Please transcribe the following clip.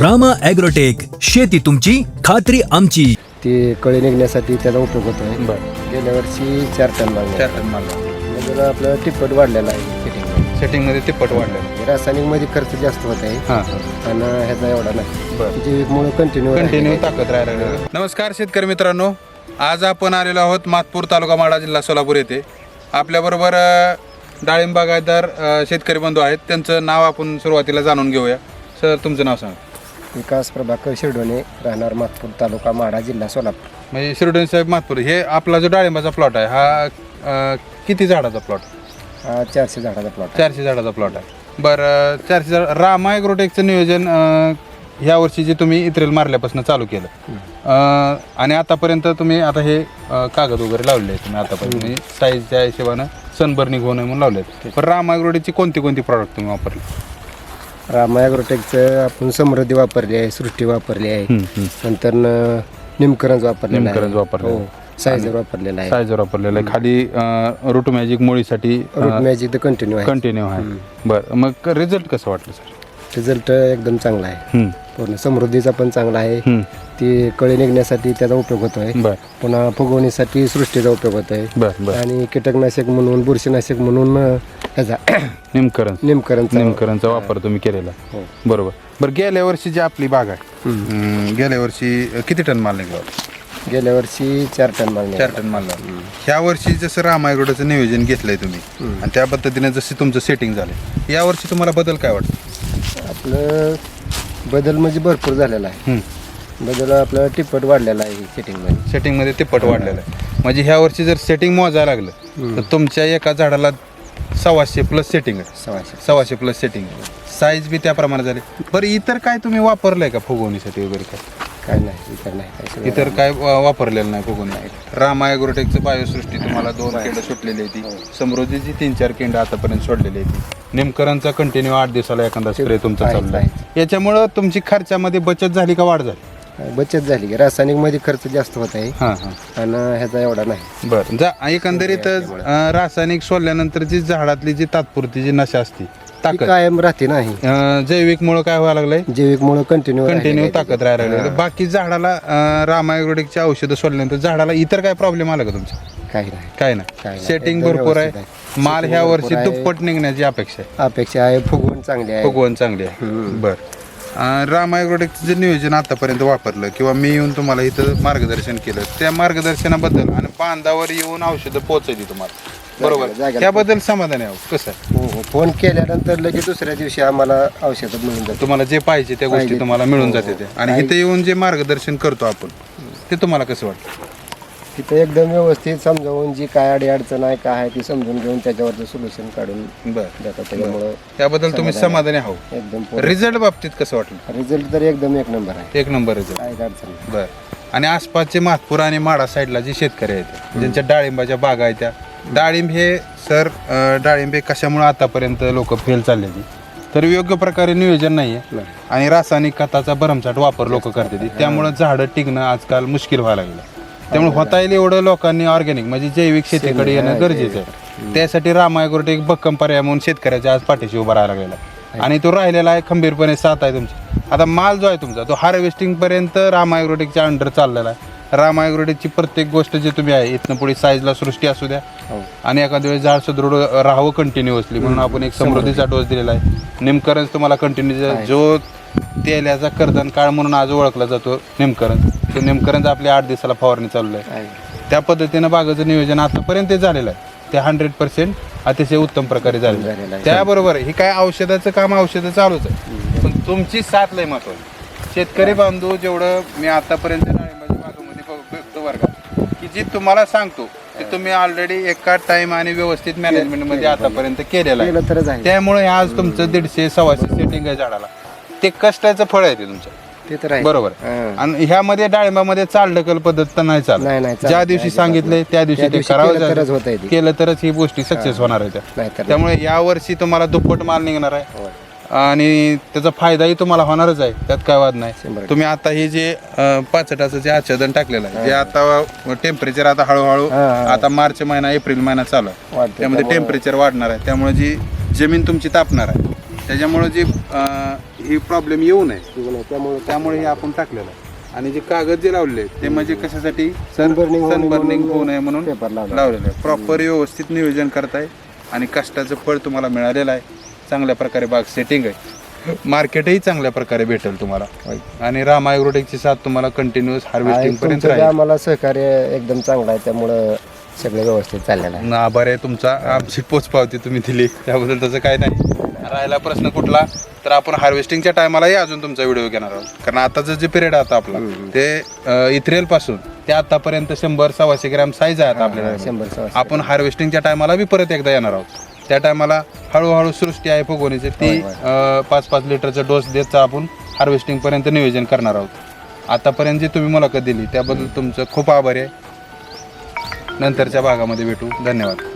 Rama agrotech शेती तुमची खात्री आमची. ते कळी निघण्यासाठी त्याचा उपयोग होतो आहे गेल्या वर्षी चार टन मागणी. चार टन माल म्हणजे आपलं टिप्पट वाढलेला आहे फिटिंग सेटिंगमध्ये तिप्पट वाढलेलं रासायनिकमध्ये खर्च जास्त होत आहे. हां. आणि ह्याचा एवढा नाही. बरं. जैविकमुळे कंटिन्यू कंटिन्यू ताकद राहायला नमस्कार शेतकरी मित्रांनो. आज आपण आलेलो आहोत मातपूर तालुका माडा जिल्हा सोलापूर येथे. आपल्याबरोबर अ, डाळिंब बागायतदार अ, शेतकरी बंधू आहेत. त्यांचं नाव आपण सुरुवातीला जाणून घेऊया. सर तुमचं नाव सांगा. विकास प्रभाकर शिरडोणे राहणार मातपूर तालुका माढा जिल्हा सोलापूर. म्हणजे शिरडोनी साहेब मातपूर हे आपला जो डाळिंबाचा प्लॉट आहे हा अ, किती झाडाचा प्लॉट हा चारशे झाडाचा प्लॉट चारशे झाडाचा प्लॉट आहे. बरं चारशे झाड रामा ॲग्रोटेकचं नियोजन अं, ह्या वर्षी जे तुम्ही इत्रेल मारल्यापासून चालू केलं. अं, आणि आतापर्यंत तुम्ही आता हे अं, कागद वगैरे लावले आहेत तुम्ही आतापर्यंत. म्हणजे साईजच्या हिशोबानं सनबर्निंग होऊ नये म्हणून लावले आहेत. पण रामा ॲग्रोटेकची कोणती कोणती प्रॉडक्ट तुम्ही वापरले? रामा ॲग्रोटेकचं आपण समृद्धी वापरली आहे सृष्टी वापरली आहे. नंतर निमकरंज वापरलेला निमकरंज वापरलेलं हो सायझर वापरलेला आहे. साईजवर वापरलेलं आहे. खाली रूट मॅजिक मुळीसाठी रूट मॅजिक तर कंटिन्यू आहे. कंटिन्यू आहे. बरं मग रिझल्ट कसं वाटलं सर रिझल्ट एकदम चांगला आहे. पूर्ण समृद्धीचा पण चांगला आहे. ती कळी निघण्यासाठी त्याचा उपयोग होतो आहे बरं. पुन्हा फुगवणीसाठी सृष्टीचा उपयोग होतो आहे बरं बरं. आणि कीटकनाशक म्हणून बुरशीनाशक म्हणून अं, ह्याचा निमकरंज निमकरणचा नेमकरांचा वापर. तुम्ही केलेला. हो. बरोबर. बरं गेल्या वर्षी जी आपली बाग आहे हम्म, गेल्या वर्षी किती टन माल निघाला? होता? गेल्या वर्षी चार टन मागणी चार टन माल लागला. ह्या वर्षी जसं रामायगडाचं नियोजन घेतलंय तुम्ही आणि त्या पद्धतीने जसे तुमचं सेटिंग झालंय या वर्षी तुम्हाला बदल काय वाटतं? आपलं बदल म्हणजे भरपूर झालेला आहे. बदल आपलं टिप्पट वाढलेला आहे सेटिंगमध्ये सेटिंगमध्ये ते पट वाढलेलं आहे. म्हणजे ह्या वर्षी जर सेटिंग मोजायला लागलं तर तुमच्या एका झाडाला सव्वाशे प्लस सेटिंग आहे. सव्वाशे. सव्वाशे प्लस सेटिंग साईज बी त्याप्रमाणे झाली. बरं इतर काय तुम्ही वापरलंय का फुगवणीसाठी वगैरे काय? काय नाही इतर नाही काय सगळं इतर काय वा- वापरलेलं नाही बघून रामा ॲग्रोटेकचं बायोसृष्टी तुम्हाला दोन केंड सुटलेली आहे ती समृद्धीची तीन चार केंड आतापर्यंत सोडलेली आहे ती नेमकरांचा कंटिन्यू आठ दिवसाला एखादा स्प्रे तुमचा आहे, चालला आहे याच्यामुळं तुमची खर्चामध्ये बचत झाली का वाढ झाली? बचत झाली. रासायनिकमध्ये खर्च जास्त होत आहे. हां हां. आणि ह्याचा एवढा नाही. बरं. जा एकंदरीत अं, रासायनिक सोडल्यानंतर जी झाडातली जी तात्पुरती जी नशा असते ती ताकद. कायम राहते नाही जैविक मुळे काय व्हायला लागलंय? जैविक मुळे कंटिन्यू कंटिन्यू ताकद राहायला लागली. बाकी झाडाला रामायग्रोटिकची औषधं सोडल्यानंतर झाडाला इतर काय प्रॉब्लेम आला का तुमच्या? काही नाही. काय काय नाही नाही. सेटिंग एकदम भरपूर व्यवस्थित आहे. आहे. माल ह्या वर्षी. दुप्पट निघण्याची अपेक्षा आहे. अपेक्षा आहे. फुगवून चांगली आहे. भगवान चांगली आहे. बर. राम ॲग्रोटेकचं जे नियोजन आतापर्यंत वापरलं किंवा मी येऊन तुम्हाला इथं मार्गदर्शन केलं त्या मार्गदर्शनाबद्दल आणि बांधावर येऊन औषधं पोहोचली तुम्हाला. बरोबर? त्याबद्दल समाधान आहे कसं? आहे हो हो. फोन केल्यानंतर लगेच दुसऱ्या दिवशी आम्हाला औषधं मिळून जातात. तुम्हाला जे पाहिजे त्या गोष्टी पाहिजे. तुम्हाला मिळून हो, जाते. ते. आणि इथे येऊन जे मार्गदर्शन करतो आपण ते तुम्हाला कसं वाटतं? तिथं एकदम व्यवस्थित समजावून जी काय अडी अडचण आहे काय आहे ती समजून घेऊन त्याच्यावरचं सोल्युशन काढून बरं. देतात. त्याच्यामुळं त्याबद्दल तुम्ही समाधानी आहो. एकदम रिझल्ट बाबतीत कसं वाटलं? रिझल्ट तर एकदम एक नंबर आहे. एक नंबर रिझल्ट काय अडचण नाही. बर. आणि आसपासचे मातपूर आणि माडा साईडला जे शेतकरी आहेत ज्यांच्या डाळिंबाच्या बागा आहेत त्या डाळिंब हे सर अं, डाळिंब हे कशामुळे आतापर्यंत लोक फेल चाललेली तर योग्य प्रकारे नियोजन नाहीये. नाही. आणि रासायनिक खताचा भरमसाठ वापर लोक करतात. त्यामुळे झाडं टिकणं आजकाल मुश्किल व्हायला लागलं त्यामुळे होता येईल एवढं लोकांनी ऑर्गॅनिक म्हणजे जैविक शेतीकडे येणं गरजेचं आहे. त्यासाठी रामायग्रोटे एक भक्कम पर्याय म्हणून शेतकऱ्याच्या आज पाठीशी उभा राहायला लागलेला. आणि तो राहिलेला आहे खंबीरपणे साथ आहे तुमची. आता माल जो आहे तुमचा तो हार्वेस्टिंग पर्यंत रामायग्रोटेकच्या अंडर चाललेला आहे. रामायग्रोटेकची प्रत्येक गोष्ट जे तुम्ही आहे इथनं पुढे साईजला सृष्टी असू द्या. हो. आणि एखाद्या वेळेस झाड सुदृढ राहावं कंटिन्युअसली म्हणून आपण एक समृद्धीचा डोस दिलेला आहे. निमकरंज तुम्हाला कंटिन्यू जो तेल्याचा कर्दन काळ म्हणून आज ओळखला जातो निमकरंज. तो निमकरंज आपल्या आठ दिवसाला फवारणी चालू आहे. त्या पद्धतीनं बागाचं नियोजन आतापर्यंत झालेलं आहे. ते हंड्रेड पर्सेंट अतिशय उत्तम प्रकारे झालेलं आहे. त्याबरोबर हे काय औषधाचं काम औषधं चालूच आहे. पण तुमची साथ लय महत्वाची. शेतकरी बांधव जेवढं मी आतापर्यंत बागामध्ये वर्गात की जी तुम्हाला सांगतो ते तुम्ही ऑलरेडी एका टाइम आणि व्यवस्थित मॅनेजमेंटमध्ये आतापर्यंत केलेलं आहे. त्यामुळे आज तुमचं दीडशे सव्वाशे सेटिंग आहे झाडाला. ते कष्टाचं फळ आहे ते तुमचं. ते तर आहे. बरोबर. हां. आणि ह्यामध्ये डाळिंबामध्ये चाल ढकल पद्धत तर नाही चालत. नाही, नाही, चालत. ज्या दिवशी सांगितले त्या दिवशी त्या ते दिवशी करावं केलं. तरच ते. केलं तरच ही गोष्टी सक्सेस होणार आहे त्या. नाहीतर त्यामुळे या वर्षी तुम्हाला दुप्पट माल निघणार आहे. होय. आणि त्याचा फायदाही तुम्हाला होणारच आहे. त्यात काय वाद नाही. तुम्ही आता हे जे अं, पाचटाचं जे आच्छादन टाकलेलं आहे जे आता टेम्परेचर आता हळूहळू हा, हा. आता मार्च महिना एप्रिल महिना चालू आहे. त्यामध्ये टेम्परेचर वाढणार आहे. त्यामुळे जी जमीन तुमची तापणार आहे त्याच्यामुळे जे हे प्रॉब्लेम येऊ नये. त्यामुळे त्यामुळे हे आपण टाकलेलं आहे. आणि जे कागद जे लावले ते म्हणजे कशासाठी? सनबर्निंग म्हणून होऊ नये म्हणून. लावलेलं आहे प्रॉपर व्यवस्थित नियोजन करताय आणि कष्टाचं फळ तुम्हाला मिळालेलं आहे. चांगल्या प्रकारे बाग सेटिंग आहे. मार्केटही चांगल्या प्रकारे भेटेल तुम्हाला. आणि राम ॲग्रोटेकची साथ तुम्हाला कंटिन्युअस हार्वेस्टिंग पर्यंत आम्हाला सहकार्य एकदम चांगलं आहे त्यामुळं सगळं व्यवस्थित चाललेलं आहे. आभार आहे तुमचा. आमची पोचपावती तुम्ही दिली. त्याबद्दल तसं काय नाही. राहिला प्रश्न कुठला तर आपण हार्वेस्टिंगच्या टायमालाही अजून तुमचा व्हिडिओ घेणार आहोत. कारण आताचं जे पिरियड आता आपला ते इथ्रेल पासून ते आतापर्यंत शंभर सव्वाशे ग्रॅम साईज आहे आता आपल्याला. आपण हार्वेस्टिंगच्या टायमाला बी परत एकदा येणार आहोत. त्या टायमाला हळूहळू सृष्टी आहे फुगवणीची. ती पाच पाच लिटरचा डोस देतचं आपण हार्वेस्टिंग पर्यंत नियोजन करणार आहोत. आतापर्यंत जी तुम्ही मुलाखत दिली त्याबद्दल तुमचं खूप आभारी आहे. नंतरच्या भागामध्ये भेटू. धन्यवाद.